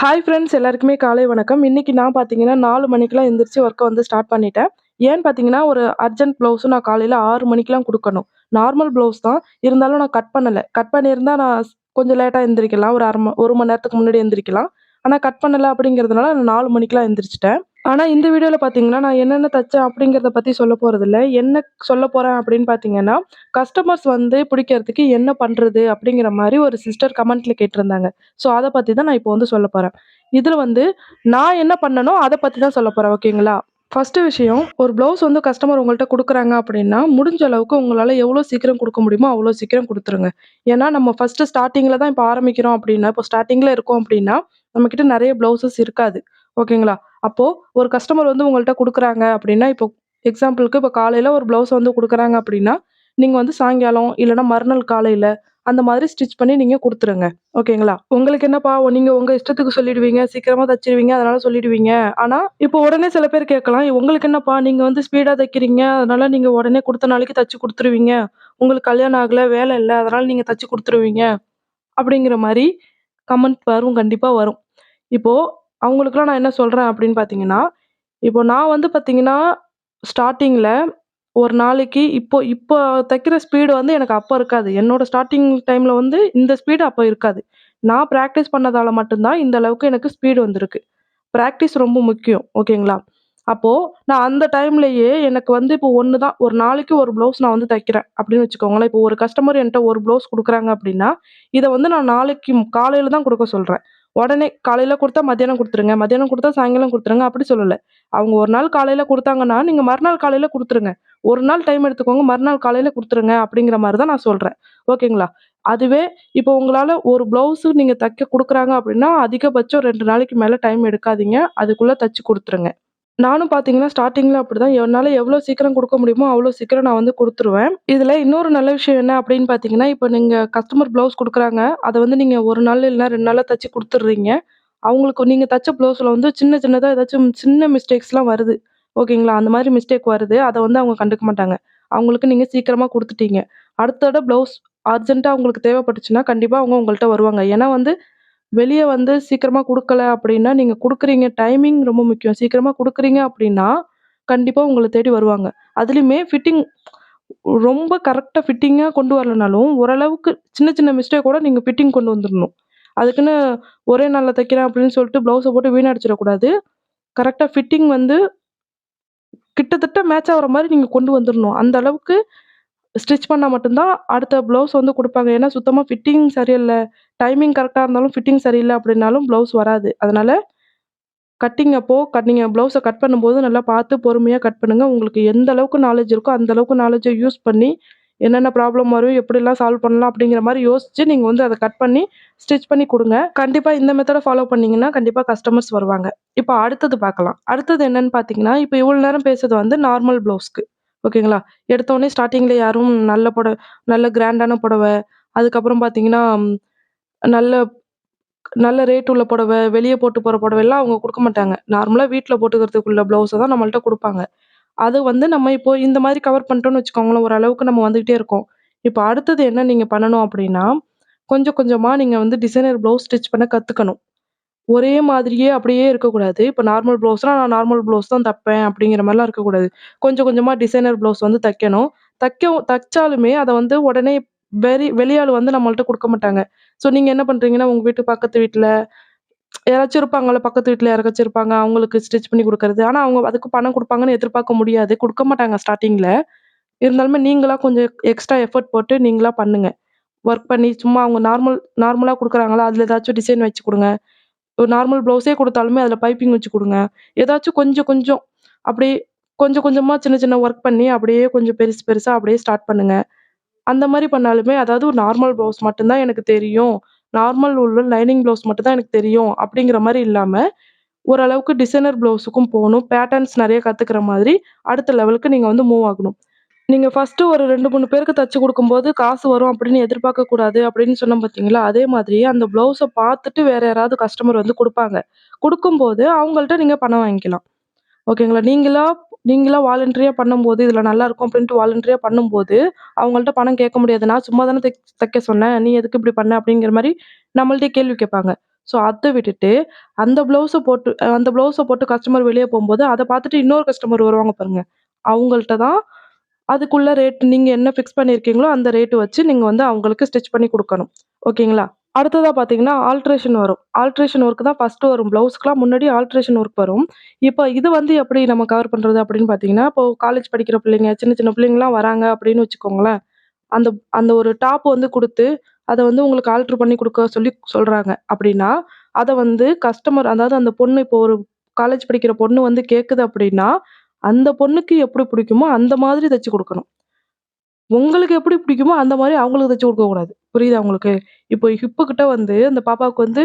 Hi friends எல்லாருக்குமே காலை வணக்கம். இன்னைக்கு நான் பார்த்தீங்கன்னா நாலு மணிக்கெலாம் எந்திரிச்சு ஒர்க்கை வந்து ஸ்டார்ட் பண்ணிட்டேன். ஏன்னு பார்த்தீங்கன்னா, ஒரு அர்ஜென்ட் ப்ளவுஸும் நான் காலையில் ஆறு மணிக்கெலாம் கொடுக்கணும் நார்மல் ப்ளவுஸ் தான். இருந்தாலும் நான் கட் பண்ணலை கட் பண்ணியிருந்தால் நான் கொஞ்சம் லேட்டாக எந்திரிக்கலாம். ஒரு 1/2 ம 1 மணி நேரத்துக்கு முன்னாடி எந்திரிக்கலாம். ஆனால் கட் பண்ணலை அப்படிங்கிறதுனால நான் நாலு மணிக்கெல்லாம் எழுந்திரிச்சிட்டேன் ஆனால் இந்த வீடியோவில் பார்த்தீங்கன்னா, நான் என்னென்ன தைச்சேன் அப்படிங்கிறத பற்றி சொல்லப் போகிறதில்ல என்ன சொல்லப் போகிறேன் அப்படின்னு பார்த்தீங்கன்னா, கஸ்டமர்ஸ் வந்து பிடிக்கிறதுக்கு என்ன பண்ணுறது அப்படிங்கிற மாதிரி ஒரு சிஸ்டர் கமெண்ட்டில் கேட்டிருந்தாங்க. ஸோ அதை பற்றி தான் நான் இப்போ வந்து சொல்லப் போகிறேன் இதில் வந்து நான் என்ன பண்ணனோ அதை பற்றி தான் சொல்ல போகிறேன் ஓகேங்களா? ஃபர்ஸ்ட்டு விஷயம், ஒரு ப்ளவுஸ் வந்து கஸ்டமர் உங்கள்கிட்ட கொடுக்குறாங்க அப்படின்னா, முடிஞ்ச அளவுக்கு உங்களால் எவ்வளோ சீக்கிரம் கொடுக்க முடியுமோ, அவ்வளோ சீக்கிரம் கொடுத்துருங்க ஏன்னா நம்ம ஃபர்ஸ்ட்டு ஸ்டார்டிங்கில் தான் இப்போ ஆரம்பிக்கிறோம் அப்படின்னா, இப்போ ஸ்டார்டிங்கில் இருக்கோம் அப்படின்னா, நம்மக்கிட்ட நிறைய ப்ளவுஸஸ் இருக்காது. ஓகேங்களா? அப்போது ஒரு கஸ்டமர் வந்து உங்கள்கிட்ட கொடுக்குறாங்க அப்படின்னா, இப்போ எக்ஸாம்பிளுக்கு இப்போ காலையில் ஒரு ப்ளவுஸ் வந்து கொடுக்குறாங்க அப்படின்னா, நீங்கள் வந்து சாயங்காலம் இல்லைன்னா மறுநாள் காலையில் அந்த மாதிரி ஸ்டிச் பண்ணி நீங்கள் கொடுத்துருங்க ஓகேங்களா? உங்களுக்கு என்னப்பா நீங்கள் உங்கள் இஷ்டத்துக்கு சொல்லிடுவீங்க, சீக்கிரமாக தைச்சிருவீங்க அதனால சொல்லிடுவீங்க. ஆனால் இப்போ உடனே சில பேர் கேட்கலாம், உங்களுக்கு என்னப்பா நீங்கள் வந்து ஸ்பீடாக தைக்கிறீங்க, அதனால நீங்கள் உடனே கொடுத்த நாளைக்கு தச்சு கொடுத்துருவீங்க உங்களுக்கு கல்யாணம் ஆகலை வேலை இல்லை அதனால நீங்கள் தச்சு கொடுத்துருவீங்க அப்படிங்கிற மாதிரி கமெண்ட் வரும். கண்டிப்பாக வரும். இப்போது அவங்களுக்குலாம் நான் என்ன சொல்கிறேன் அப்படின்னு பார்த்தீங்கன்னா, இப்போ நான் வந்து பார்த்தீங்கன்னா, ஸ்டார்டிங்கில் ஒரு நாளைக்கு இப்போ இப்போ தைக்கிற ஸ்பீடு வந்து எனக்கு அப்போ இருக்காது. என்னோட ஸ்டார்டிங் டைமில் வந்து இந்த ஸ்பீடு அப்போ இருக்காது. நான் ப்ராக்டிஸ் பண்ணதால் மட்டும்தான் இந்த அளவுக்கு எனக்கு ஸ்பீடு வந்திருக்கு. ப்ராக்டிஸ் ரொம்ப முக்கியம். ஓகேங்களா? அப்போது நான் அந்த டைம்லேயே எனக்கு வந்து இப்போ ஒன்று தான் ஒரு நாளைக்கு ஒரு ப்ளவுஸ் நான் வந்து தைக்கிறேன் அப்படின்னு வச்சுக்கோங்களேன். இப்போ ஒரு கஸ்டமர் என்கிட்ட ஒரு ப்ளவுஸ் கொடுக்குறாங்க அப்படின்னா, இதை வந்து நான் நாளைக்கு காலையில் தான் கொடுக்க சொல்கிறேன் உடனே காலையில் கொடுத்தா மத்தியானம் கொடுத்துருங்க மத்தியானம் கொடுத்தா சாயங்காலம் கொடுத்துருங்க அப்படி சொல்லலை அவங்க ஒரு நாள் காலையில் கொடுத்தாங்கன்னா நீங்கள் மறுநாள் காலையில் கொடுத்துருங்க ஒரு நாள் டைம் எடுத்துக்கோங்க. மறுநாள் காலையில் கொடுத்துருங்க அப்படிங்கிற மாதிரி தான் நான் சொல்கிறேன் ஓகேங்களா? அதுவே இப்போ உங்களால் ஒரு ப்ளவுஸு நீங்கள் தைக்க கொடுக்குறாங்க அப்படின்னா, அதிகபட்சம் ரெண்டு நாளைக்கு மேலே டைம் எடுக்காதீங்க. அதுக்குள்ளே தைச்சி கொடுத்துருங்க நானும் பார்த்தீங்கன்னா, ஸ்டார்ட்டிங்ல அப்படிதான். என்னால் எவ்வளோ சீக்கிரம் கொடுக்க முடியுமோ, அவ்வளோ சீக்கிரம் நான் வந்து கொடுத்துருவேன் இதில் இன்னொரு நல்ல விஷயம் என்ன அப்படின்னு பார்த்தீங்கன்னா, இப்போ நீங்கள் கஸ்டமர் ப்ளவுஸ் கொடுக்குறாங்க அதை வந்து நீங்கள் ஒரு நாள் இல்லைனா ரெண்டு நாளில் தச்சு கொடுத்துட்றீங்க அவங்களுக்கு நீங்கள் தச்ச ப்ளவுஸில் வந்து சின்ன சின்னதாக ஏதாச்சும் சின்ன மிஸ்டேக்ஸ்லாம் வருது. ஓகேங்களா? அந்த மாதிரி மிஸ்டேக் வருது. அதை வந்து அவங்க கண்டுக்க மாட்டாங்க. அவங்களுக்கு நீங்கள் சீக்கிரமாக கொடுத்துட்டீங்க அடுத்த தடவ ப்ளவுஸ் அர்ஜென்ட்டாக அவங்களுக்கு தேவைப்பட்டுச்சுன்னா, கண்டிப்பாக அவங்க உங்கள்கிட்ட வருவாங்க. ஏன்னா வந்து வெளியே வந்து சீக்கிரமாக கொடுக்கல அப்படின்னா, நீங்கள் கொடுக்குறீங்க டைமிங் ரொம்ப முக்கியம். சீக்கிரமாக கொடுக்குறீங்க அப்படின்னா, கண்டிப்பாக உங்களை தேடி வருவாங்க. அதுலேயுமே ஃபிட்டிங் ரொம்ப கரெக்டாக ஃபிட்டிங்காக கொண்டு வரலனாலும், ஓரளவுக்கு சின்ன சின்ன மிஸ்டேக் கூட நீங்கள் ஃபிட்டிங் கொண்டு வந்துடணும் அதுக்குன்னு ஒரே நாளில் தைக்கிறேன் அப்படின்னு சொல்லிட்டு ப்ளவுஸை போட்டு வீணடிச்சிடக்கூடாது. கரெக்டாக ஃபிட்டிங் வந்து கிட்டத்தட்ட மேட்ச் ஆகிற மாதிரி நீங்கள் கொண்டு வந்துடணும் அந்த அளவுக்கு ஸ்டிச் பண்ணால் மட்டும்தான் அடுத்த ப்ளவுஸ் வந்து கொடுப்பாங்க ஏன்னா சுத்தமாக ஃபிட்டிங் சரியில்லை டைமிங் கரெக்டாக இருந்தாலும் ஃபிட்டிங் சரியில்லை அப்படின்னாலும் ப்ளவுஸ் வராது. அதனால் கட்டிங் அப்போ கட் நீங்கள் ப்ளவுஸை கட் பண்ணும்போது நல்லா பார்த்து பொறுமையாக கட் பண்ணுங்கள் உங்களுக்கு எந்த அளவுக்கு நாலேஜ் இருக்கோ, அந்த அளவுக்கு நாலேஜை யூஸ் பண்ணி என்னென்ன ப்ராப்ளம் வரும், எப்படிலாம் சால்வ் பண்ணலாம் அப்படிங்கிற மாதிரி யோசித்து நீங்கள் வந்து அதை கட் பண்ணி ஸ்டிச் பண்ணி கொடுங்க கண்டிப்பாக இந்த மெத்தடை ஃபாலோ பண்ணிங்கன்னா கண்டிப்பாக கஸ்டமர்ஸ் வருவாங்க. இப்போ அடுத்தது பார்க்கலாம். அடுத்தது என்னன்னு பார்த்தீங்கன்னா, இப்போ இவ்வளோ நேரம் பேசுறது வந்து நார்மல் ப்ளவுஸ்க்கு. ஓகேங்களா? எடுத்தோடனே ஸ்டார்டிங்கில் யாரும் நல்ல புடவ நல்ல கிராண்டான புடவ, அதுக்கப்புறம் பார்த்தீங்கன்னா, நல்ல நல்ல ரேட் உள்ள புடவ, வெளியே போட்டு போகிற புடவைலாம் அவங்க கொடுக்க மாட்டாங்க. நார்மலாக வீட்டில் போட்டுக்கிறதுக்குள்ள ப்ளவுஸை தான் நம்மள்ட்ட கொடுப்பாங்க அது வந்து நம்ம இப்போ இந்த மாதிரி கவர் பண்ணிட்டோம்னு வச்சுக்கோங்களேன், ஓரளவுக்கு நம்ம வந்துகிட்டே இருக்கோம். இப்போ அடுத்தது என்ன நீங்கள் பண்ணணும் அப்படின்னா, கொஞ்சம் கொஞ்சமாக நீங்கள் வந்து டிசைனர் ப்ளவுஸ் ஸ்டிச் பண்ண கற்றுக்கணும் ஒரே மாதிரியே அப்படியே இருக்கக்கூடாது. இப்போ நார்மல் ப்ளவுஸ்னால் நான் நார்மல் ப்ளவுஸ் தான் தைப்பேன் அப்படிங்கிற மாதிரிலாம் இருக்கக்கூடாது. கொஞ்சம் கொஞ்சமாக டிசைனர் ப்ளவுஸ் வந்து தைக்கணும். தைக்க தைச்சாலுமே அதை வந்து உடனே வெளி வெளியாள் வந்து நம்மள்ட்ட கொடுக்க மாட்டாங்க. ஸோ நீங்கள் என்ன பண்ணுறீங்கன்னா உங்கள் வீட்டு பக்கத்து வீட்டில் யாராச்சும் இருப்பாங்களோ பக்கத்து வீட்டில் யாராச்சும் இருப்பாங்க. அவங்களுக்கு ஸ்டிச் பண்ணி கொடுக்கறது ஆனால் அவங்க அதுக்கு பணம் கொடுப்பாங்கன்னு எதிர்பார்க்க முடியாது. கொடுக்க மாட்டாங்க ஸ்டார்டிங்கில் இருந்தாலுமே நீங்களாக கொஞ்சம் எக்ஸ்ட்ரா எஃபர்ட் போட்டு நீங்களா பண்ணுங்க. ஒர்க் பண்ணி சும்மா அவங்க நார்மல் நார்மலாக கொடுக்குறாங்களா அதில் ஏதாச்சும் டிசைன் வச்சு கொடுங்க ஒரு நார்மல் ப்ளவுஸே கொடுத்தாலுமே அதில் பைப்பிங் வச்சு கொடுங்க ஏதாச்சும் கொஞ்சம் கொஞ்சம் அப்படியே கொஞ்சம் கொஞ்சமாக சின்ன சின்ன ஒர்க் பண்ணி அப்படியே கொஞ்சம் பெருசு பெருசாக அப்படியே ஸ்டார்ட் பண்ணுங்கள் அந்த மாதிரி பண்ணாலுமே அதாவது ஒரு நார்மல் ப்ளவுஸ் மட்டும்தான் எனக்கு தெரியும். நார்மல் உள்ள லைனிங் ப்ளவுஸ் மட்டும் தான் எனக்கு தெரியும். அப்படிங்கிற மாதிரி இல்லாமல் ஓரளவுக்கு டிசைனர் ப்ளவுஸுக்கும் போகணும் பேட்டர்ன்ஸ் நிறைய கற்றுக்கிற மாதிரி அடுத்த லெவலுக்கு நீங்கள் வந்து மூவ் ஆகணும். நீங்கள் ஃபஸ்ட்டு ஒரு 2, 3 பேருக்கு தச்சு கொடுக்கும்போது காசு வரும் அப்படின்னு எதிர்பார்க்கக்கூடாது அப்படின்னு சொன்னோம் பார்த்தீங்களா? அதே மாதிரி அந்த ப்ளவுஸை பார்த்துட்டு வேற யாராவது கஸ்டமர் வந்து கொடுப்பாங்க கொடுக்கும்போது அவங்கள்ட்ட நீங்கள் பணம் வாங்கிக்கலாம். ஓகேங்களா? நீங்களா நீங்களா வாலண்டரியா பண்ணும்போது, இதில் நல்லாயிருக்கும் அப்படின்ட்டு வாலண்டரியா பண்ணும்போது, அவங்கள்ட்ட பணம் கேட்க முடியாது. நான் சும்மா தானே தைக் தைக்க சொன்னேன். நீ எதுக்கு இப்படி பண்ண? அப்படிங்கிற மாதிரி நம்மள்ட்டயே கேள்வி கேட்பாங்க. ஸோ அதை விட்டுட்டு, அந்த ப்ளவுஸை போட்டு அந்த ப்ளவுஸை போட்டு கஸ்டமர் வெளியே போகும்போது அதை பார்த்துட்டு இன்னொரு கஸ்டமர் வருவாங்க பாருங்கள் அவங்கள்ட்ட தான் அதுக்குள்ள ரேட் நீங்கள் என்ன ஃபிக்ஸ் பண்ணியிருக்கீங்களோ, அந்த ரேட்டு வச்சு நீங்கள் வந்து அவங்களுக்கு ஸ்டிச் பண்ணி கொடுக்கணும் ஓகேங்களா? அடுத்ததாக பார்த்தீங்கன்னா, ஆல்ட்ரேஷன் வரும். ஆல்ட்ரேஷன் ஒர்க் தான் ஃபர்ஸ்ட்டு வரும். ப்ளவுஸ்க்குலாம் முன்னாடி ஆல்ட்ரேஷன் ஒர்க் வரும். இப்போ இது வந்து எப்படி நம்ம கவர் பண்ணுறது அப்படின்னு பார்த்தீங்கன்னா, இப்போ காலேஜ் படிக்கிற பிள்ளைங்க, சின்ன சின்ன பிள்ளைங்களாம் வராங்க அப்படின்னு வச்சுக்கோங்களேன். அந்த அந்த ஒரு டாப் வந்து கொடுத்து அதை வந்து உங்களுக்கு ஆல்ட்ரு பண்ணி கொடுக்க சொல்லி சொல்கிறாங்க அப்படின்னா, அதை வந்து கஸ்டமர் அதாவது அந்த பொண்ணு இப்போ ஒரு காலேஜ் படிக்கிற பொண்ணு வந்து கேட்குது அப்படின்னா, அந்த பொண்ணுக்கு எப்படி பிடிக்குமோ அந்த மாதிரி தைச்சி கொடுக்கணும் உங்களுக்கு எப்படி பிடிக்குமோ அந்த மாதிரி அவங்களுக்கு தச்சு கொடுக்கக்கூடாது புரியுதா உங்களுக்கு? இப்போ ஹிப்பு கிட்ட வந்து அந்த பாப்பாவுக்கு வந்து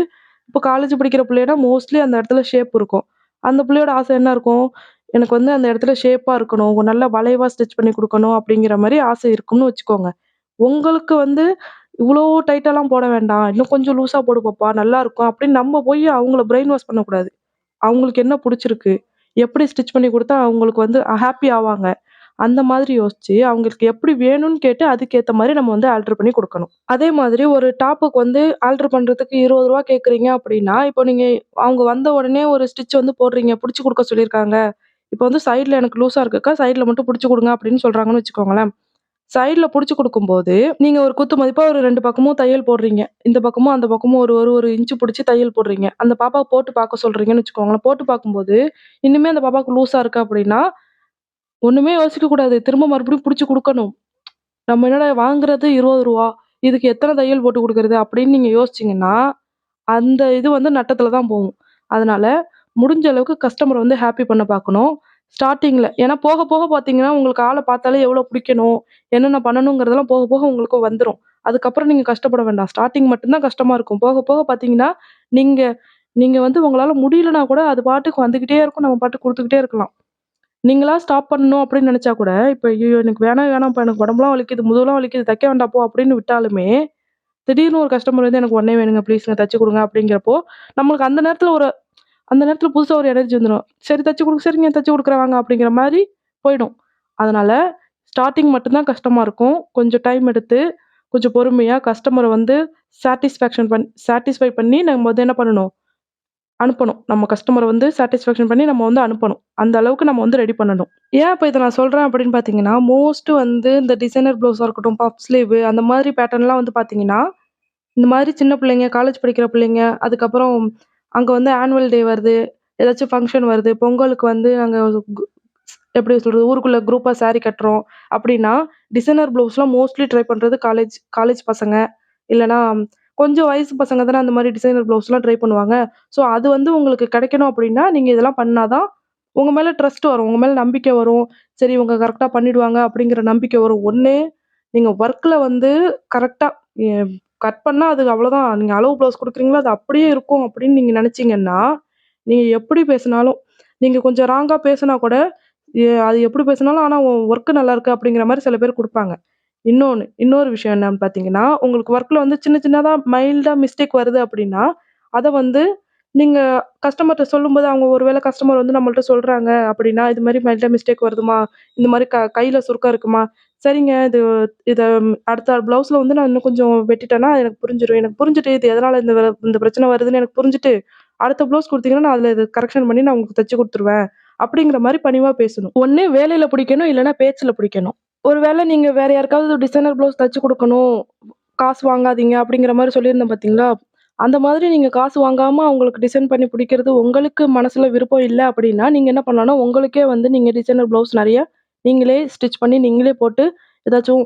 இப்போ காலேஜ் படிக்கிற பிள்ளைன்னா மோஸ்ட்லி அந்த இடத்துல ஷேப் இருக்கும். அந்த பிள்ளையோட ஆசை என்ன இருக்கும்? எனக்கு வந்து அந்த இடத்துல ஷேப்பாக இருக்கணும். நல்லா வளைவாக ஸ்டிச் பண்ணி கொடுக்கணும் அப்படிங்கிற மாதிரி ஆசை இருக்கும்னு வச்சுக்கோங்க. உங்களுக்கு வந்து இவ்வளோ டைட்டாலாம் போட வேண்டாம். இன்னும் கொஞ்சம் லூஸாக போடு பாப்பா நல்லாருக்கும் அப்படின்னு நம்ம போய் அவங்கள பிரெயின் வாஷ் பண்ணக்கூடாது. அவங்களுக்கு என்ன பிடிச்சிருக்கு எப்படி ஸ்டிச் பண்ணி கொடுத்தா அவங்களுக்கு வந்து ஹாப்பி ஆவாங்க? அந்த மாதிரி யோசிச்சு, அவங்களுக்கு எப்படி வேணும்னு கேட்டு அதுக்கேற்ற மாதிரி நம்ம வந்து ஆல்ட்ரு பண்ணி கொடுக்கணும் அதே மாதிரி ஒரு டாப்புக்கு வந்து ஆல்ட்ரு பண்ணுறதுக்கு இருபது ரூபா கேட்குறீங்க அப்படின்னா, இப்போ நீங்கள் அவங்க வந்த உடனே ஒரு ஸ்டிச் வந்து போடுறீங்க. பிடிச்சி கொடுக்க சொல்லியிருக்காங்க. இப்போ வந்து சைடில் எனக்கு லூஸாக இருக்குக்கா, சைடில் மட்டும் பிடிச்சி கொடுங்க அப்படின்னு சொல்கிறாங்கன்னு வச்சுக்கோங்களேன். சைடில் பிடிச்சி கொடுக்கும்போது நீங்கள் ஒரு குத்து மதிப்பாக ஒரு ரெண்டு பக்கமும் தையல் போடுறீங்க. இந்த பக்கமும், அந்த பக்கமும் ஒரு ஒரு ஒரு இன்ச் பிடிச்சி தையல் போடுறீங்க. அந்த பாப்பாவை போட்டு பார்க்க சொல்கிறீங்கன்னு வச்சுக்கோங்களேன். போட்டு பார்க்கும்போது, இன்னுமே அந்த பாப்பாவுக்கு லூஸாக இருக்குது அப்படின்னா, ஒண்ணுமே யோசிக்க கூடாது. திரும்ப மறுபடியும் புடிச்சு குடுக்கணும். நம்ம என்னடா வாங்குறது ரூ. 20 இதுக்கு எத்தன தையல் போட்டு குடுக்குறது அப்படின்னு நீங்க யோசிச்சீங்கன்னா, அந்த இது வந்து நட்டத்துல தான் போகும். அதனால முடிஞ்ச அளவுக்கு கஸ்டமர வந்து ஹேப்பி பண்ண பார்க்கணும். ஸ்டார்ட்டிங்ல ஏன்னா போக போக பார்த்தீங்கன்னா, உங்களுக்கு ஆள பார்த்தாலே எவ்வளோ பிடிக்கணும், என்னென்ன பண்ணணுங்கிறதெல்லாம் போக போக உங்களுக்கு வந்துரும். அதுக்கப்புறம் நீங்க கஷ்டப்பட வேண்டாம். ஸ்டார்ட்டிங் மட்டும் தான் கஷ்டமா இருக்கும். போக போக பார்த்தீங்கன்னா, நீங்க நீங்க வந்து உங்களால முடியலனா கூட அது பாட்டுக்கு வந்துகிட்டே இருக்கும். நம்ம பாட்டுக்கு குடுத்துக்கிட்டே இருக்கலாம். நீங்களா ஸ்டாப் பண்ணணும் அப்படின்னு நினச்சா கூட, இப்போ ஐயோ எனக்கு வேணாம் வேணாம்ப்பா எனக்கு உடம்புலாம் வலிக்குது, முதுகுலாம் வலிக்குது, தைக்க வேண்டாம் போ அப்படின்னு விட்டாலுமே, திடீர்னு ஒரு கஸ்டமர் வந்து எனக்கு உடனே வேணுங்க ப்ளீஸ்ங்க தச்சு கொடுங்க அப்படிங்கிறப்போ, நம்மளுக்கு அந்த நேரத்தில் ஒரு அந்த நேரத்தில் புதுசாக ஒரு எனர்ஜி வந்துடும் சரி தச்சு கொடுங்க சரிங்க தச்சு கொடுக்குறவாங்க அப்படிங்கிற மாதிரி போயிடும். அதனால் ஸ்டார்டிங் மட்டும் தான் இருக்கும். கொஞ்சம் டைம் எடுத்து, கொஞ்சம் பொறுமையாக கஸ்டமரை வந்து சாட்டிஸ்ஃபேக்ஷன் பண் சாட்டிஸ்ஃபை பண்ணி நம்ம வந்து என்ன பண்ணணும்? அனுப்பணும். நம்ம கஸ்டமரை வந்து சாட்டிஸ்ஃபேக்ஷன் பண்ணி நம்ம வந்து அனுப்பணும். அந்த அளவுக்கு நம்ம வந்து ரெடி பண்ணணும். ஏன் இப்போ இதை நான் சொல்கிறேன் அப்படின்னு பார்த்தீங்கன்னா, மோஸ்ட் வந்து இந்த டிசைனர் ப்ளவுஸாக இருக்கட்டும், பஃப் ஸ்லீவ் அந்த மாதிரி பேட்டர்ன்லாம் வந்து பார்த்தீங்கன்னா, இந்த மாதிரி சின்ன பிள்ளைங்க, காலேஜ் படிக்கிற பிள்ளைங்க, அதுக்கப்புறம் அங்கே வந்து ஆனுவல் டே வருது, ஏதாச்சும் ஃபங்க்ஷன் வருது, பொங்கலுக்கு வந்து நாங்கள் கு எப்படி சொல்கிறது ஊருக்குள்ளே குரூப்பாக சாரி கட்டுறோம் அப்படின்னா, டிசைனர் ப்ளவுஸ்லாம் மோஸ்ட்லி ட்ரை பண்ணுறது காலேஜ் காலேஜ் பசங்க, இல்லைனா கொஞ்சம் வயசு பசங்க தானே அந்த மாதிரி டிசைனர் ப்ளவுஸ்லாம் ட்ரை பண்ணுவாங்க. ஸோ அது வந்து உங்களுக்கு கிடைக்கணும் அப்படின்னா, நீங்கள் இதெல்லாம் பண்ணால் தான் உங்கள் மேலே ட்ரஸ்ட் வரும். உங்கள் மேலே நம்பிக்கை வரும். சரி இவங்க கரெக்டாக பண்ணிடுவாங்க அப்படிங்கிற நம்பிக்கை வரும். ஒன்று நீங்கள் ஒர்க்கில் வந்து கரெக்டாக கட் பண்ணால் அது அவ்வளோதான். நீங்கள் அளவு ப்ளவுஸ் கொடுக்குறீங்களோ அது அப்படியே இருக்கும் அப்படின்னு நீங்கள் நினச்சிங்கன்னா நீங்கள் எப்படி பேசினாலும் நீங்கள் கொஞ்சம் ராங்காக பேசினா கூட, அது எப்படி பேசினாலும் ஆனால் உன் ஒர்க் நல்லாயிருக்கு அப்படிங்கிற மாதிரி சில பேர் கொடுப்பாங்க இன்னொன்னு, இன்னொரு விஷயம் என்னன்னு பார்த்தீங்கன்னா, உங்களுக்கு ஒர்க்ல வந்து சின்ன சின்னதா மைல்டா மிஸ்டேக் வருது அப்படின்னா, அத வந்து நீங்க கஸ்டமர்ட்ட சொல்லும்போது அவங்க ஒருவேள கஸ்டமர் வந்து நம்மள்ட்ட சொல்றாங்க அப்படின்னா, "இது மாரி மைல்டா மிஸ்டேக் வருதும்மா. இந்த மாரி க கையில சுருக்கம் இருக்குமா. சரிங்க இது இத அடுத்த ப்ளவுஸ்ல வந்து நான் இன்னும் கொஞ்சம் வெட்டிட்டேன்னா எனக்கு புரிஞ்சிரும். எனக்கு புரிஞ்சுட்டு இது எதனால இந்த வ இந்த பிரச்சனை வருதுன்னு எனக்கு புரிஞ்சுட்டு, அடுத்த ப்ளவுஸ் குடுத்தீங்கன்னா, நான் அதுல இது கரெக்ஷன் பண்ணி நான் உங்களுக்கு தச்சு குடுத்துருவேன்." அப்படிங்கிற மாரி பணிவா பேசணும். ஒண்ணு வேலையில பிடிக்கணும், இல்லன்னா பேச்சுல பிடிக்கணும். ஒரு நீங்கள் வேறு யாருக்காவது டிசைனர் ப்ளவுஸ் தைச்சி கொடுக்கணும் காசு வாங்காதீங்க அப்படிங்கிற மாதிரி சொல்லியிருந்தேன் பார்த்தீங்களா? அந்த மாதிரி நீங்கள் காசு வாங்காமல் அவங்களுக்கு டிசைன் பண்ணி பிடிக்கிறது உங்களுக்கு மனசில் விருப்பம் இல்லை அப்படின்னா, நீங்கள் என்ன பண்ணலாம்னா, உங்களுக்கே வந்து நீங்கள் டிசைனர் ப்ளவுஸ் நிறைய நீங்களே ஸ்டிச் பண்ணி நீங்களே போட்டு ஏதாச்சும்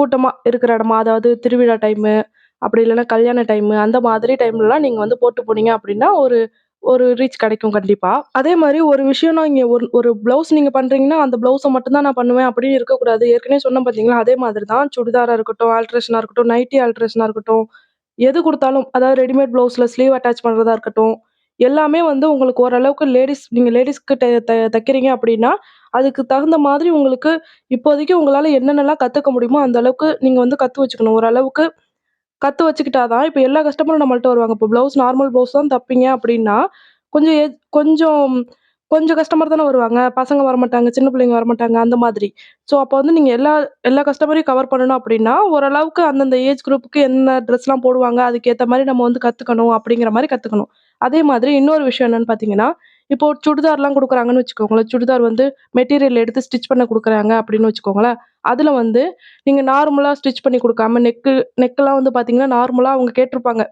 கூட்டமாக இருக்கிற இடமா, அதாவது திருவிழா டைமு, அப்படி இல்லைன்னா கல்யாண டைமு, அந்த மாதிரி டைம்லலாம் நீங்கள் வந்து போட்டு போனீங்க அப்படின்னா, ஒரு ஒரு ரீச் கிடைக்கும் கண்டிப்பா. அதே மாதிரி ஒரு விஷயம் நான் இங்க ஒரு ஒரு ப்ளவுஸ் நீங்க பண்றீங்கன்னா, அந்த ப்ளவுஸை மட்டும் தான் நான் பண்ணுவேன் அப்படின்னு இருக்கக்கூடாது. ஏற்கனவே சொன்னேன் பார்த்தீங்களா? அதே மாதிரி தான் சுடிதாரா இருக்கட்டும், ஆல்ட்ரேஷனா இருக்கட்டும், நைட்டி ஆல்ட்ரேஷனா இருக்கட்டும், எது கொடுத்தாலும் அதாவது ரெடிமேட் ப்ளவுஸில் ஸ்லீவ் அட்டாச் பண்றதா இருக்கட்டும், எல்லாமே வந்து உங்களுக்கு ஓரளவுக்கு லேடிஸ் நீங்க லேடீஸ்க்கு த த தைக்கிறீங்க அப்படின்னா, அதுக்கு தகுந்த மாதிரி உங்களுக்கு இப்போதைக்கு உங்களால என்னென்னலாம் கத்துக்க முடியுமோ, அந்த அளவுக்கு நீங்க வந்து கத்து வச்சுக்கணும். ஓரளவுக்கு கற்று வச்சுக்கிட்டா தான், எல்லா கஸ்டமரும் நம்மள்ட்ட வருவாங்க. இப்போ ப்ளவுஸ் நார்மல் ப்ளவுஸ் தான் தப்பீங்க அப்படின்னா, கொஞ்சம் ஏஜ் கொஞ்சம் கொஞ்சம் கஸ்டமர் தானே வருவாங்க. பசங்க வரமாட்டாங்க, சின்ன பிள்ளைங்க வரமாட்டாங்க அந்த மாதிரி. ஸோ அப்போ வந்து நீங்கள் எல்லா எல்லா கஸ்டமரையும் கவர் பண்ணணும் அப்படின்னா, ஓரளவுக்கு அந்தந்த ஏஜ் குரூப்புக்கு என்ன ட்ரெஸ்லாம் போடுவாங்க, அதுக்கேற்ற மாதிரி நம்ம வந்து கற்றுக்கணும் அப்படிங்கிற மாதிரி கற்றுக்கணும் அதே மாதிரி இன்னொரு விஷயம் என்னன்னு பார்த்தீங்கன்னா, இப்போ சுடிதார்லாம் கொடுக்குறாங்கன்னு வச்சுக்கோங்களேன். சுடிதார் வந்து மெட்டீரியல் எடுத்து ஸ்டிச் பண்ண கொடுக்குறாங்க அப்படின்னு வச்சுக்கோங்களேன். அதில் வந்து நீங்கள் நார்மலாக ஸ்டிச் பண்ணி கொடுக்காம நெக்கு நெக்கெல்லாம் வந்து பார்த்தீங்கன்னா, நார்மலாக அவங்க கேட்டிருப்பாங்க.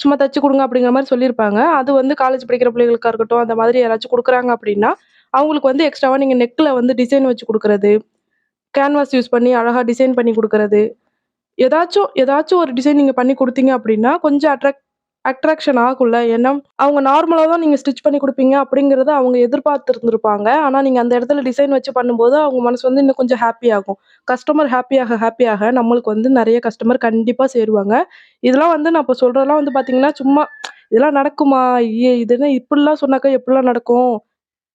சும்மா தச்சு கொடுங்க அப்படிங்கிற மாதிரி சொல்லியிருப்பாங்க. அது வந்து காலேஜ் படிக்கிற பிள்ளைகளுக்காக இருக்கட்டும், அந்த மாதிரி யாராச்சும் கொடுக்குறாங்க அப்படின்னா, அவங்களுக்கு வந்து எக்ஸ்ட்ராவாக நீங்கள் நெக்கில் வந்து டிசைன் வச்சு கொடுக்குறது கேன்வாஸ் யூஸ் பண்ணி அழகாக டிசைன் பண்ணி கொடுக்குறது ஏதாச்சும் ஏதாச்சும் ஒரு டிசைன் நீங்கள் பண்ணி கொடுத்தீங்க அப்படின்னா, கொஞ்சம் அட்ராக்ட் அட்ராக்ஷன் ஆகும்ல. ஏன்னா, அவங்க நார்மலா தான் நீங்க ஸ்டிச் பண்ணி கொடுப்பீங்க அப்படிங்கிறத அவங்க எதிர்பார்த்துருந்துருப்பாங்க ஆனால் நீங்க அந்த இடத்துல டிசைன் வச்சு பண்ணும்போது, அவங்க மனசு வந்து இன்னும் கொஞ்சம் ஹாப்பி ஆகும். கஸ்டமர் ஹாப்பியாக ஹாப்பியாக நம்மளுக்கு வந்து நிறைய கஸ்டமர் கண்டிப்பாக சேருவாங்க. இதெல்லாம் வந்து நான் இப்போ சொல்றதெல்லாம் வந்து பார்த்தீங்கன்னா, சும்மா இதெல்லாம் நடக்குமா? ஐயே இது என்ன இப்படிலாம் சொன்னாக்கா எப்படிலாம் நடக்கும்?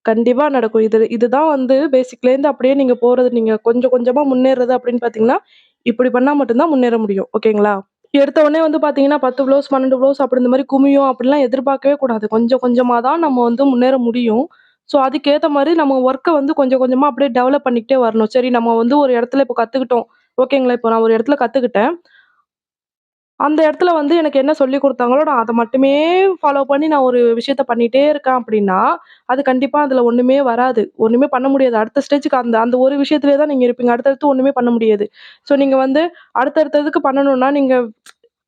கண்டிப்பாக நடக்கும். இது இதுதான் வந்து பேசிக்லேருந்து அப்படியே நீங்க போறது. நீங்க கொஞ்சம் கொஞ்சமா முன்னேறது அப்படின்னு பார்த்தீங்கன்னா, இப்படி பண்ணா மட்டும்தான் முன்னேற முடியும். ஓகேங்களா? எடுத்த உடனே வந்து பார்த்தீங்கன்னா, 10 ப்ளவுஸ், 12 ப்ளவுஸ் அப்படி இந்த மாதிரி குமியும் அப்படிலாம் எதிர்பார்க்கவே கூடாது. கொஞ்சம் கொஞ்சமாக தான் நம்ம வந்து முன்னேற முடியும். ஸோ, அதுக்கேற்ற மாதிரி நம்ம ஒர்க்கை வந்து கொஞ்சம் கொஞ்சமாக அப்படியே டெவலப் பண்ணிக்கிட்டே வரணும். சரி நம்ம வந்து ஒரு இடத்துல இப்போ கற்றுக்கிட்டோம் ஓகேங்களா? இப்போ நான் ஒரு இடத்துல கற்றுக்கிட்டேன் அந்த இடத்துல வந்து எனக்கு என்ன சொல்லிக் கொடுத்தாங்களோ நான் அதை மட்டுமே ஃபாலோ பண்ணி நான் ஒரு விஷயத்த பண்ணிட்டே இருக்கேன் அப்படின்னா, அது கண்டிப்பா அதுல ஒண்ணுமே வராது. ஒண்ணுமே பண்ண முடியாது. அடுத்த ஸ்டேஜுக்கு அந்த அந்த ஒரு விஷயத்துலேயே தான் நீங்க இருப்பீங்க. அடுத்தடுத்து ஒண்ணுமே பண்ண முடியாது. ஸோ, நீங்க வந்து அடுத்தடுத்ததுக்கு பண்ணணும்னா, நீங்க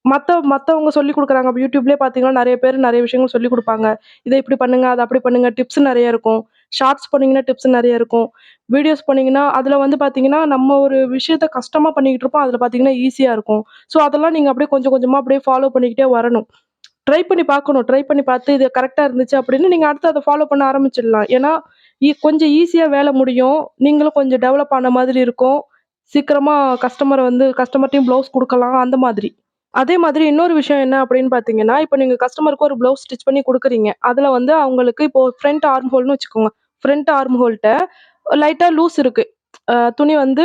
மத்த மத்தவங்க சொல்லி கொடுக்குறாங்க இப்ப யூடியூப்லேயே பார்த்தீங்கன்னா, நிறைய பேர் நிறைய விஷயங்கள் சொல்லி கொடுப்பாங்க இதை இப்படி பண்ணுங்க, அதை அப்படி பண்ணுங்க. டிப்ஸ் நிறைய இருக்கும். ஷார்ட்ஸ் போனீங்கன்னா டிப்ஸ் நிறைய இருக்கும். வீடியோஸ் போனீங்கன்னா, அதில் வந்து பார்த்தீங்கன்னா, நம்ம ஒரு விஷயத்த கஷ்டமாக பண்ணிக்கிட்டு இருப்போம். அதில் பார்த்தீங்கன்னா ஈஸியாக இருக்கும். ஸோ, அதெல்லாம் நீங்கள் அப்படியே கொஞ்சம் கொஞ்சமாக அப்படியே ஃபாலோ பண்ணிக்கிட்டே வரணும். ட்ரை பண்ணி பார்க்கணும். ட்ரை பண்ணி பார்த்து இது கரெக்டாக இருந்துச்சு அப்படின்னு நீங்கள் அடுத்து அதை ஃபாலோ பண்ண ஆரம்பிச்சிடலாம். ஏன்னா, கொஞ்சம் ஈஸியாக வேலை முடியும். நீங்களும் கொஞ்சம் டெவலப் ஆன மாதிரி இருக்கும். சீக்கிரமாக கஸ்டமரை வந்து கஸ்டமர்ட்டையும் ப்ளவுஸ் கொடுக்கலாம் அந்த மாதிரி. அதே மாதிரி இன்னொரு விஷயம் என்ன அப்படின்னு பார்த்தீங்கன்னா, இப்போ நீங்கள் கஸ்டமருக்கு ஒரு ப்ளவுஸ் ஸ்டிச் பண்ணி கொடுக்குறீங்க அதில் வந்து அவங்களுக்கு இப்போ ஃப்ரண்ட் ஆர்ம் ஹோல்னு வச்சுக்கோங்க. ஃப்ரண்ட் ஆர்ம் ஹோல்ட்ட லைட்டாக லூஸ் இருக்குது துணி வந்து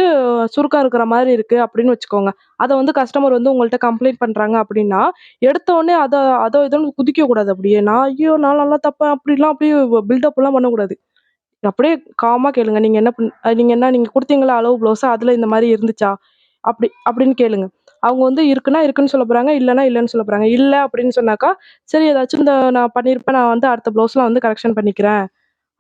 சுருக்கம் இருக்கிற மாதிரி இருக்குது அப்படின்னு வச்சுக்கோங்க. அதை வந்து கஸ்டமர் வந்து உங்கள்கிட்ட கம்ப்ளைண்ட் பண்ணுறாங்க அப்படின்னா, எடுத்தோடனே அதை அதை அதோ இதோன்னு குதிக்கக்கூடாது அப்படியே. நான் ஐயோ! நான் நல்லா தப்பேன் அப்படிலாம் அப்படியே பில்டப்லாம் பண்ணக்கூடாது. அப்படியே காமாக கேளுங்க. நீங்கள் என்ன பண் நீங்கள் என்ன நீங்கள் கொடுத்தீங்களா அளவு ப்ளவுஸு அதில் இந்த மாதிரி இருந்துச்சா? அப்படி அப்படின்னு கேளுங்க. அவங்க வந்து இருக்குன்னா இருக்குன்னு சொல்ல போகிறாங்க இல்லைன்னா இல்லைன்னு சொல்ல போகிறாங்க இல்லை அப்படின்னு சொன்னாக்கா, சரி ஏதாச்சும் இந்த நான் பண்ணியிருப்பேன். நான் வந்து அடுத்த ப்ளவுஸ்லாம் வந்து கரெக்ஷன் பண்ணிக்கிறேன்.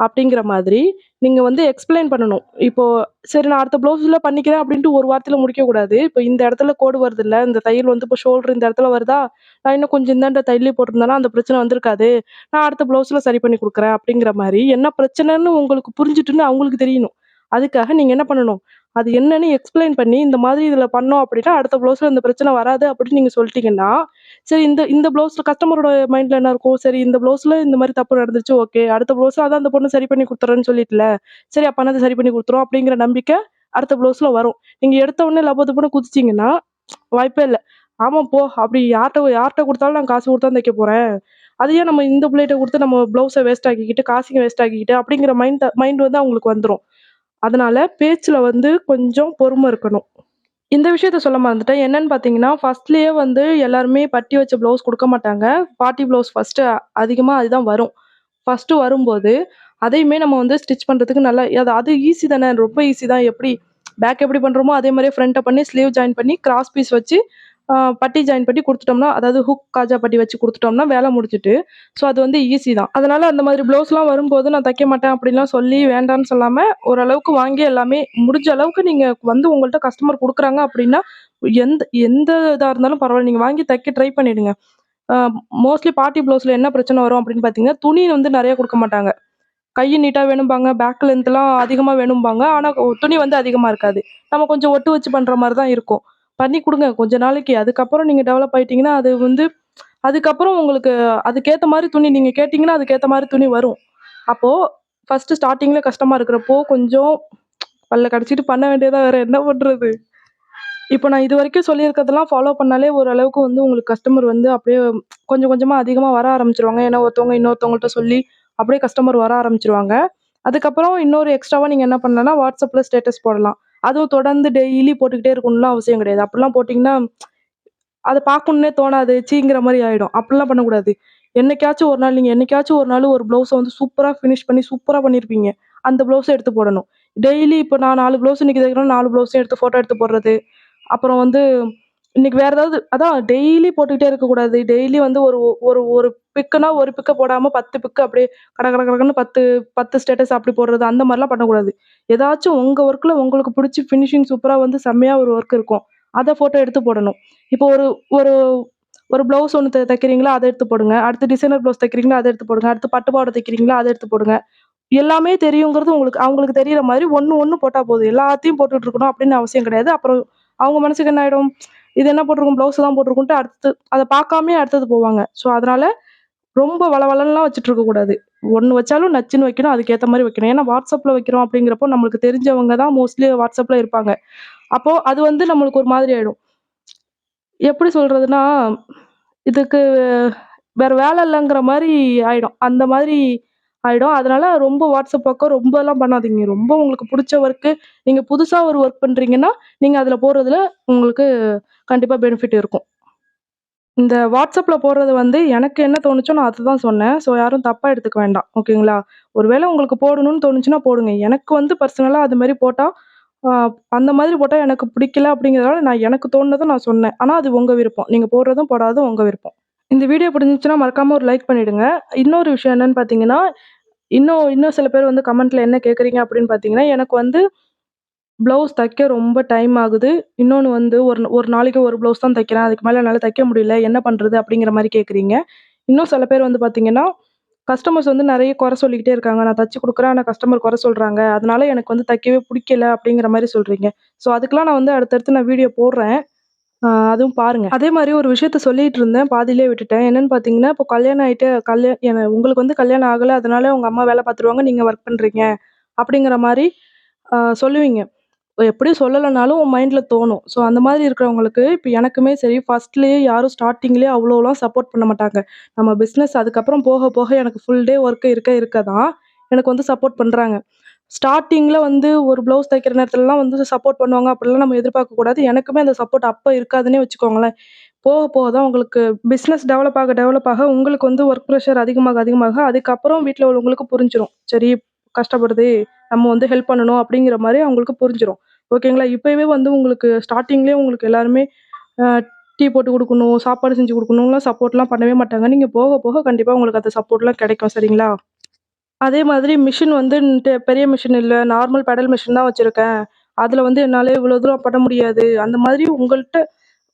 அப்படிங்கிற மாதிரி நீங்கள் வந்து எக்ஸ்பிளைன் பண்ணணும். இப்போது சரி நான் அடுத்த ப்ளவுஸில் பண்ணிக்கிறேன் அப்படின்ட்டு ஒரு வாரத்தில் முடிக்கக்கூடாது. இப்போ இந்த இடத்துல கோடு வருதுல்ல, இந்த தையல் வந்து இப்போ ஷோல்டர் இந்த இடத்துல வருதா, நான் இன்னும் கொஞ்சம் இந்தாண்ட தையலே போட்டிருந்தேன்னா அந்த பிரச்சனை வந்திருக்காது. நான் அடுத்த ப்ளவுஸ்ல சரி பண்ணி கொடுக்குறேன் அப்படிங்கிற மாதிரி என்ன பிரச்சனைன்னு உங்களுக்கு புரிஞ்சுட்டுன்னு அவங்களுக்கு தெரியணும். அதுக்காக நீங்கள் என்ன பண்ணணும், அது என்னன்னு எக்ஸ்பிளைன் பண்ணி, இந்த மாதிரி இதில் பண்ணோம் அப்படின்னா, அடுத்த ப்ளவுஸில் இந்த பிரச்சனை வராது அப்படின்னு நீங்கள் சொல்லிட்டீங்கன்னா சரி இந்த இந்த ப்ளவுஸில் கஸ்டமரோட மைண்டில் என்ன இருக்கும், சரி இந்த ப்ளவுஸில் இந்த மாதிரி தப்பு நடந்துச்சு ஓகே. அடுத்த ப்ளவுஸில் அதான் அந்த பொண்ணு சரி பண்ணி கொடுத்துறேன்னு சொல்லிட்டுல. சரி அப்போ அதை சரி பண்ணி கொடுத்துரும் அப்படிங்கிற நம்பிக்கை அடுத்த ப்ளவுஸில் வரும். நீங்கள் எடுத்த உடனே லபத்து திபோன்னு குதிச்சீங்கன்னா, வாய்ப்பே இல்லை ஆமாம் போ! அப்படி யார்கிட்ட யார்கிட்ட கொடுத்தாலும் நான் காசு கொடுத்தா தான் தைக்க போகிறேன் அது ஏன் நம்ம இந்த பிள்ளைகிட்ட கொடுத்து நம்ம ப்ளவுஸை வேஸ்ட் ஆக்கிக்கிட்டு, காசுங்க வேஸ்ட் ஆக்கிக்கிட்டு அப்படிங்கிற மைண்ட் மைண்ட் வந்து அவங்களுக்கு வந்துடும் அதனால பேச்சில் வந்து கொஞ்சம் பொறுமை இருக்கணும். இந்த விஷயத்த சொல்ல மறந்துட்டேன். என்னன்னு பார்த்தீங்கன்னா, ஃபர்ஸ்ட்லேயே வந்து எல்லாருமே பட்டி வச்ச ப்ளவுஸ் கொடுக்க மாட்டாங்க. பாட்டி ப்ளவுஸ் ஃபர்ஸ்ட்டு அதிகமாக அதுதான் வரும். ஃபர்ஸ்ட்டு வரும்போது, அதையுமே நம்ம வந்து ஸ்டிச் பண்ணுறதுக்கு நல்லா அது அது ஈஸி தானே. ரொம்ப ஈஸி தான். எப்படி பேக் எப்படி பண்ணுறோமோ அதே மாதிரியே ஃப்ரண்ட்டை பண்ணி ஸ்லீவ் ஜாயின் பண்ணி, கிராஸ் பீஸ் வச்சு பட்டி ஜாயின் பண்ணி கொடுத்துட்டோம்னா அதாவது ஹுக், காஜா பட்டி வச்சு கொடுத்துட்டோம்னா வேலை முடிச்சுட்டு ஸோ அது வந்து ஈஸி தான். அதனால் அந்த மாதிரி ப்ளவுஸ்லாம் வரும்போது நான் தைக்க மாட்டேன் அப்படின்லாம் சொல்லி வேண்டான்னு சொல்லாமல் ஓரளவுக்கு வாங்கி எல்லாமே முடிஞ்ச அளவுக்கு நீங்கள் வந்து உங்கள்கிட்ட கஸ்டமர் கொடுக்குறாங்க அப்படின்னா, எந்த எந்த இதாக இருந்தாலும் பரவாயில்ல நீங்கள் வாங்கி தைக்க ட்ரை பண்ணிவிடுங்க மோஸ்ட்லி பார்ட்டி ப்ளவுஸில் என்ன பிரச்சனை வரும் அப்படின்னு பார்த்தீங்கன்னா, துணி வந்து நிறைய கொடுக்க மாட்டாங்க. கை நீட்டாக வேணும்பாங்க, பேக் லென்த்லாம் அதிகமாக வேணும்பாங்க. ஆனால் துணி வந்து அதிகமாக இருக்காது. நம்ம கொஞ்சம் ஒட்டு வச்சு பண்ணுற மாதிரி தான் இருக்கும். பண்ணி கொடுங்க கொஞ்ச நாளைக்கு. அதுக்கப்புறம் நீங்கள் டெவலப் ஆயிட்டீங்கன்னா, அது வந்து அதுக்கப்புறம் உங்களுக்கு அதுக்கேற்ற மாதிரி துணி நீங்கள் கேட்டிங்கன்னா அதுக்கேற்ற மாதிரி துணி வரும். அப்போது ஃபர்ஸ்ட்டு ஸ்டார்டிங்கில் கஷ்டமாக இருக்கிறப்போ, கொஞ்சம் பல்ல கடிச்சிட்டு பண்ண வேண்டியதாக வேறு என்ன பண்ணுறது இப்போ நான் இது வரைக்கும் சொல்லியிருக்கிறதெல்லாம் ஃபாலோ பண்ணாலே ஓரளவுக்கு வந்து உங்களுக்கு கஸ்டமர் வந்து அப்படியே கொஞ்சம் கொஞ்சமாக அதிகமாக வர ஆரம்பிச்சிருவாங்க ஏன்னா ஒருத்தவங்க இன்னொருத்தவங்கள்ட்ட சொல்லி அப்படியே கஸ்டமர் வர ஆரம்பிச்சிருவாங்க அதுக்கப்புறம் இன்னொரு எக்ஸ்ட்ராவாக நீங்கள் என்ன பண்ணலன்னா வாட்ஸ்அப்பில் ஸ்டேட்டஸ் போடலாம். அதுவும் தொடர்ந்து டெய்லி போட்டுக்கிட்டே இருக்கணும்லாம் அவசியம் கிடையாது. அப்படிலாம் போட்டிங்கன்னா அதை பார்க்கணுன்னே தோணாது. சீங்கிற மாதிரி ஆகிடும் அப்படிலாம் பண்ணக்கூடாது. என்னைக்காச்சும் ஒரு நாள் நீங்கள் என்னைக்காச்சும் ஒரு நாள் ஒரு ப்ளவுஸை வந்து சூப்பராக ஃபினிஷ் பண்ணி சூப்பராக பண்ணியிருப்பீங்க. அந்த ப்ளவுஸை எடுத்து போடணும். டெய்லி இப்போ நான் நாலு ப்ளவுஸ் இன்னைக்கு தைக்கிறேன் நாலு ப்ளவுஸையும் எடுத்து ஃபோட்டோ எடுத்து போடுறது. அப்புறம் வந்து இன்னைக்கு வேற ஏதாவது அதான் டெய்லி போட்டுக்கிட்டே இருக்கக்கூடாது. டெய்லி வந்து ஒரு ஒரு ஒரு பிக்குனா ஒரு பிக்கை போடாமல் பத்து பிக்கு அப்படியே கட கட கடன்னு 10 10 ஸ்டேட்டஸ் அப்படி போடுறது அந்த மாதிரிலாம் பண்ணக்கூடாது. ஏதாச்சும் உங்கள் ஒர்க்கில் உங்களுக்கு பிடிச்சி ஃபினிஷிங் சூப்பராக வந்து செம்மையாக ஒரு ஒர்க் இருக்கும். அதை ஃபோட்டோ எடுத்து போடணும். இப்போ ஒரு ஒரு ஒரு ப்ளவுஸ் ஒன்று தைக்கிறீங்களா, அதை எடுத்து போடுங்க. அடுத்து டிசைனர் ப்ளவுஸ் தைக்கிறீங்களா, அதை எடுத்து போடுங்க. அடுத்து பட்டு பாவாடை தைக்கிறீங்களா, அதை எடுத்து போடுங்க. எல்லாமே தெரியுங்கிறது உங்களுக்கு அவங்களுக்கு தெரியிற மாதிரி ஒன்று ஒன்று போட்டால் போதும். எல்லாத்தையும் போட்டுட்டு இருக்கணும் அப்படின்னு அவசியம் கிடையாது. அப்புறம் அவங்க மனசுக்கு என்ன ஆகிடும் இது என்ன போட்டிருக்கும் ப்ளவுஸ் தான் போட்டிருக்குன்ட்டு அடுத்து அதை பார்க்காமே அடுத்தது போவாங்க. ஸோ அதனால ரொம்ப வழவழன்னுலாம் வச்சுட்டு இருக்கக்கூடாது. ஒன்று வச்சாலும் நச்சுன்னு வைக்கணும். அதுக்கேற்ற மாதிரி வைக்கணும். ஏன்னா வாட்ஸ்அப்பில் வைக்கிறோம் அப்படிங்கிறப்போ நம்மளுக்கு தெரிஞ்சவங்க தான் மோஸ்ட்லி வாட்ஸ்அப்பில் இருப்பாங்க. அப்போது அது வந்து நம்மளுக்கு ஒரு மாதிரி ஆகிடும் எப்படி சொல்கிறதுனா இதுக்கு வேறு வேலை இல்லைங்கிற மாதிரி ஆகிடும் அந்த மாதிரி ஆகிடும் அதனால் ரொம்ப WhatsApp பக்கம் ரொம்பலாம் பண்ணாதீங்க. ரொம்ப உங்களுக்கு பிடிச்ச ஒர்க்கு நீங்கள் புதுசாக ஒரு ஒர்க் பண்ணுறீங்கன்னா நீங்கள் அதில் போடுறதுல உங்களுக்கு கண்டிப்பாக பெனிஃபிட் இருக்கும். இந்த வாட்ஸ்அப்பில் போடுறது வந்து எனக்கு என்ன தோணுச்சோ நான் அதை தான் சொன்னேன். ஸோ யாரும் தப்பாக எடுத்துக்க வேண்டாம். ஓகேங்களா? ஒருவேளை உங்களுக்கு போடணும்னு தோணுச்சுன்னா போடுங்க. எனக்கு வந்து பர்சனலாக அது மாதிரி போட்டால் அந்த மாதிரி போட்டால் எனக்கு பிடிக்கல அப்படிங்கிறதால நான் எனக்கு தோணுனதை நான் சொன்னேன். ஆனால் அது உங்கள் விருப்பம். நீங்கள் போடுறதும், போடாததும் உங்கள் விருப்பம். இந்த வீடியோ பிடிச்சிருந்துச்சுன்னா மறக்காமல் ஒரு லைக் பண்ணிவிடுங்க இன்னொரு விஷயம் என்னென்னு பார்த்தீங்கன்னா, இன்னும் இன்னும் சில பேர் வந்து கமெண்ட்டில் என்ன கேட்குறீங்க அப்படின்னு பார்த்தீங்கன்னா, எனக்கு வந்து ப்ளவுஸ் தைக்க ரொம்ப டைம் ஆகுது. இன்னொன்று வந்து ஒரு ஒரு நாளைக்கு ஒரு ப்ளவுஸ் தான் தைக்கிறேன். அதுக்கு மேலே என்னால் தைக்க முடியல. என்ன பண்ணுறது அப்படிங்கிற மாதிரி கேட்குறீங்க. இன்னும் சில பேர் வந்து பார்த்தீங்கன்னா, கஸ்டமர்ஸ் வந்து நிறைய குறை சொல்லிக்கிட்டே இருக்காங்க. நான் தச்சு கொடுக்குறேன் ஆனால் கஸ்டமர் குறை சொல்கிறாங்க அதனால எனக்கு வந்து தைக்கவே பிடிக்கல அப்படிங்கிற மாதிரி சொல்கிறீங்க ஸோ அதுக்கெலாம் நான் வந்து அடுத்தடுத்து நான் வீடியோ போடுறேன். அதுவும் பாருங்க. அதே மாதிரி ஒரு விஷயத்த சொல்லிட்டு இருந்தேன். பாதியிலே விட்டுட்டேன். என்னன்னு பார்த்தீங்கன்னா, இப்போ கல்யாணம் ஆயிட்டு கல்யாணம் உங்களுக்கு வந்து கல்யாணம் ஆகல. அதனால உங்க அம்மா வேலை பார்த்துருவாங்க. நீங்க ஒர்க் பண்றீங்க. அப்படிங்கிற மாதிரி சொல்லுவீங்க. எப்படியும் சொல்லலைனாலும் உன் மைண்டில் தோணும். ஸோ அந்த மாதிரி இருக்கிறவங்களுக்கு இப்போ எனக்குமே சரி, ஃபஸ்ட்லேயே யாரும் ஸ்டார்டிங்லேயே அவ்வளோலாம் சப்போர்ட் பண்ண மாட்டாங்க. நம்ம பிஸ்னஸ் அதுக்கப்புறம் போக போக எனக்கு ஃபுல் டே ஒர்க்கு இருக்க இருக்க தான் எனக்கு வந்து சப்போர்ட் பண்ணுறாங்க ஸ்டார்டிங்கில் வந்து ஒரு ப்ளவுஸ் தைக்கிற நேரத்துலலாம் வந்து சப்போர்ட் பண்ணுவாங்க. அப்படிலாம் நம்ம எதிர்பார்க்கக்கூடாது எனக்குமே அந்த சப்போர்ட் அப்போ இருக்காதுன்னே வச்சுக்கோங்களேன். போக போக தான் உங்களுக்கு பிஸ்னஸ் டெவலப் ஆக டெவலப் ஆக உங்களுக்கு வந்து ஒர்க் ப்ரெஷர் அதிகமாக அதிகமாக அதுக்கப்புறம் வீட்டில் உள்ளவங்களுக்கு புரிஞ்சிடும் சரி கஷ்டப்படுது. நம்ம வந்து ஹெல்ப் பண்ணணும் அப்படிங்கிற மாதிரி அவங்களுக்கு புரிஞ்சிடும் ஓகேங்களா? இப்போவே வந்து உங்களுக்கு ஸ்டார்டிங்லேயே உங்களுக்கு எல்லாருமே டீ போட்டு கொடுக்கணும் சாப்பாடு செஞ்சு கொடுக்கணும்லாம் சப்போர்ட்லாம் பண்ணவே மாட்டாங்க. நீங்கள் போக போக கண்டிப்பாக உங்களுக்கு அந்த சப்போர்ட்லாம் கிடைக்கும். சரிங்களா? அதே மாதிரி மிஷின் வந்து பெரிய மிஷின் இல்லை நார்மல் பெடல் மிஷின் தான் வச்சுருக்கேன் அதில் வந்து என்னால் இவ்வளோ தூரம் பண்ண முடியாது. அந்த மாதிரி உங்கள்கிட்ட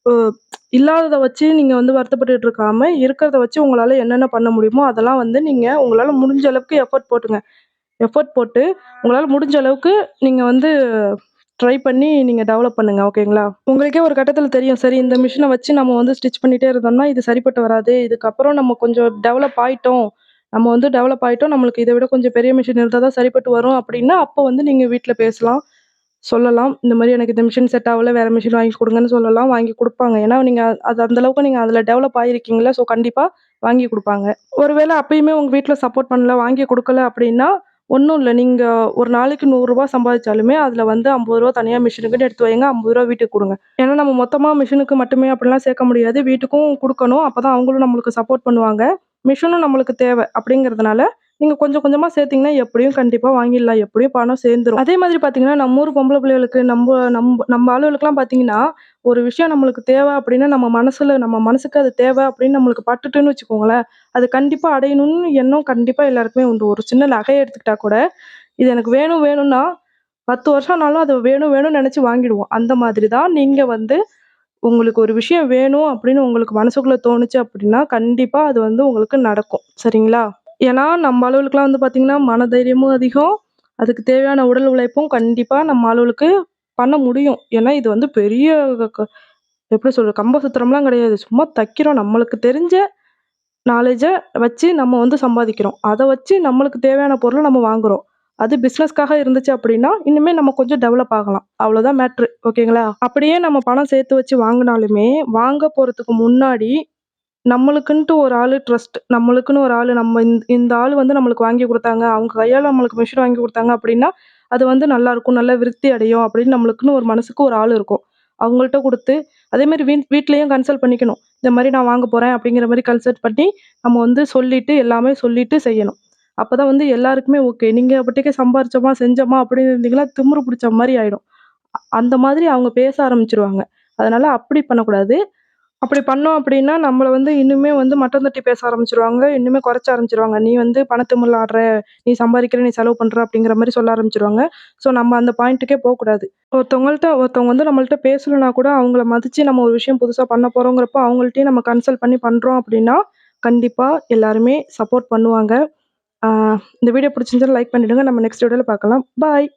இல்லாததை இல்லாதத வச்சு நீங்கள் வந்து வருத்தப்பட்டுட்டு இருக்காமல் இருக்கிறத வச்சு உங்களால் என்னென்ன பண்ண முடியுமோ, அதெல்லாம் வந்து நீங்கள் உங்களால் முடிஞ்ச அளவுக்கு எஃபோர்ட் போட்டுங்க. எஃபோர்ட் போட்டு உங்களால் முடிஞ்ச அளவுக்கு நீங்கள் வந்து ட்ரை பண்ணி நீங்கள் டெவலப் பண்ணுங்கள் ஓகேங்களா? உங்களுக்கே ஒரு கட்டத்தில் தெரியும். சரி இந்த மிஷினை வச்சு நம்ம வந்து ஸ்டிச் பண்ணிகிட்டே இருந்தோம்னா, இது சரிப்பட்டு வராது. இதுக்கப்புறம் நம்ம கொஞ்சம் டெவலப் ஆகிட்டோம் நம்ம வந்து டெவலப் ஆகிட்டோம் நம்மளுக்கு இதை விட கொஞ்சம் பெரிய மிஷின் இருந்தால் தான் சரிப்பட்டு வரும் அப்படின்னா, அப்போ வந்து நீங்கள் வீட்டில் பேசலாம். சொல்லலாம். இந்த மாதிரி எனக்கு இந்த மிஷின் செட் ஆகல. வேறு மிஷின் வாங்கி கொடுங்கன்னு சொல்லலாம். வாங்கி கொடுப்பாங்க ஏன்னா நீங்கள் அது அந்த அளவுக்கு அதில் டெவலப் ஆகிருக்கீங்களா ஸோ கண்டிப்பாக வாங்கி கொடுப்பாங்க ஒருவேளை அப்பயுமே உங்கள் வீட்டில் சப்போர்ட் பண்ணல, வாங்கி கொடுக்கல அப்படின்னா, ஒன்றும் இல்லை நீங்கள் ஒரு நாளைக்கு நூறுரூவா சம்பாதிச்சாலுமே, அதில் வந்து ஐம்பது ரூபா தனியாக மிஷினுக்குன்னு எடுத்து வைங்க. ஐம்பது ரூபா வீட்டுக்கு கொடுங்க ஏன்னா நம்ம மொத்தமாக மிஷினுக்கு மட்டுமே அப்படிலாம் சேர்க்க முடியாது. வீட்டுக்கும் கொடுக்கணும் அப்போ தான் அவங்களும் நம்மளுக்கு சப்போர்ட் பண்ணுவாங்க. மிஷினும் நம்மளுக்கு தேவை. அப்படிங்கிறதுனால, நீங்கள் கொஞ்சம் கொஞ்சமாக சேர்த்திங்கன்னா எப்படியும் கண்டிப்பாக வாங்கிடலாம். எப்படியும் பணம் சேர்ந்துரும். அதே மாதிரி பார்த்தீங்கன்னா, நம்ம ஊர் பொம்பளை பிள்ளைகளுக்கு நம்ப நம்ப நம்ம ஆளுகளுக்குலாம் பார்த்தீங்கன்னா, ஒரு விஷயம் நம்மளுக்கு தேவை அப்படின்னா, நம்ம மனசில் நம்ம மனசுக்கு அது தேவை அப்படின்னு நம்மளுக்கு பட்டுட்டுன்னு வச்சுக்கோங்களேன், அது கண்டிப்பாக அடையணும்னு எண்ணம் கண்டிப்பாக எல்லாருக்குமே உண்டு. ஒரு சின்ன நகையை எடுத்துக்கிட்டா கூட, இது எனக்கு வேணும் வேணும்னா, 10 வருஷம் ஆனாலும் வேணும் வேணும்னு நினச்சி வாங்கிடுவோம். அந்த மாதிரி தான் நீங்கள் வந்து உங்களுக்கு ஒரு விஷயம் வேணும் அப்படின்னு உங்களுக்கு மனசுக்குள்ளே தோணுச்சு அப்படின்னா, கண்டிப்பாக அது வந்து உங்களுக்கு நடக்கும். சரிங்களா? ஏன்னா நம்ம அளவுக்குலாம் வந்து பார்த்தீங்கன்னா, மனதைரியமும் அதிகம். அதுக்கு தேவையான உடல் உழைப்பும் கண்டிப்பாக நம்ம அளவுக்கு பண்ண முடியும். ஏன்னா இது வந்து பெரிய க எப்படி சொல்கிற கம்ப சுத்திரம்லாம் கிடையாது. சும்மா தைக்கிறோம். நம்மளுக்கு தெரிஞ்ச நாலேஜை வச்சு நம்ம வந்து சம்பாதிக்கிறோம். அதை வச்சு நம்மளுக்கு தேவையான பொருளை நம்ம வாங்குறோம். அது பிஸ்னஸ்க்காக இருந்துச்சு அப்படின்னா, இன்னுமே நம்ம கொஞ்சம் டெவலப் ஆகலாம். அவ்வளோதான் மேட்ரு. ஓகேங்களா? அப்படியே நம்ம பணம் சேர்த்து வச்சு வாங்கினாலுமே வாங்க போகிறதுக்கு முன்னாடி நம்மளுக்குன்ட்டு ஒரு ஆள் ட்ரஸ்ட் நம்மளுக்குன்னு ஒரு ஆள் நம்ம இந்த இந்த ஆள் வந்து நம்மளுக்கு வாங்கி கொடுத்தாங்க அவங்க கையால் நம்மளுக்கு மிஷின் வாங்கி கொடுத்தாங்க அப்படின்னா, அது வந்து நல்லாயிருக்கும் நல்லா விருத்தி அடையும் அப்படின்னு நம்மளுக்குன்னு ஒரு மனசுக்கு ஒரு ஆள் இருக்கும். அவங்கள்ட்ட கொடுத்து அதேமாதிரி வீ வீட்லேயும் கன்சல்ட் பண்ணிக்கணும். இந்த மாதிரி நான் வாங்க போகிறேன் அப்படிங்கிற மாதிரி கன்சல்ட் பண்ணி, நம்ம வந்து சொல்லிவிட்டு எல்லாமே சொல்லிவிட்டு செய்யணும். அப்போ தான் வந்து எல்லாருக்குமே ஓகே. நீங்கள் பாட்டுக்கு சம்பாரிச்சோமா, செஞ்சோமா அப்படின்னு இருந்தீங்கன்னா, திமிரு பிடிச்ச மாதிரி ஆகிடும் அந்த மாதிரி அவங்க பேச ஆரம்பிச்சிருவாங்க அதனால் அப்படி பண்ணக்கூடாது. அப்படி பண்ணோம் அப்படின்னா, நம்மளை வந்து இன்னுமே வந்து மட்டம் தட்டி பேச ஆரம்பிச்சிருவாங்க இன்னுமே குறைச்ச ஆரம்பிச்சிருவாங்க "நீ வந்து பணத்திமிர்ல ஆடுற, நீ சம்பாதிக்கிற, நீ செலவு பண்ணுற அப்படிங்கிற மாதிரி சொல்ல ஆரம்பிச்சிருவாங்க ஸோ நம்ம அந்த பாயிண்ட்டுக்கே போகக்கூடாது ஒருத்தவங்கள்ட்ட ஒருத்தவங்க வந்து நம்மள்ட்ட பேசலைன்னா கூட அவங்கள மதித்து நம்ம ஒரு விஷயம் புதுசாக பண்ண போகிறோங்கிறப்போ அவங்கள்ட்டையும் நம்ம கன்சல்ட் பண்ணி பண்ணுறோம் அப்படின்னா, கண்டிப்பாக எல்லாருமே சப்போர்ட் பண்ணுவாங்க. ஆ இந்த வீடியோ பிடிச்சிருந்தா லைக் பண்ணிடுங்க. நம்ம நெக்ஸ்ட் வீடியோவில் பார்க்கலாம். பாய்.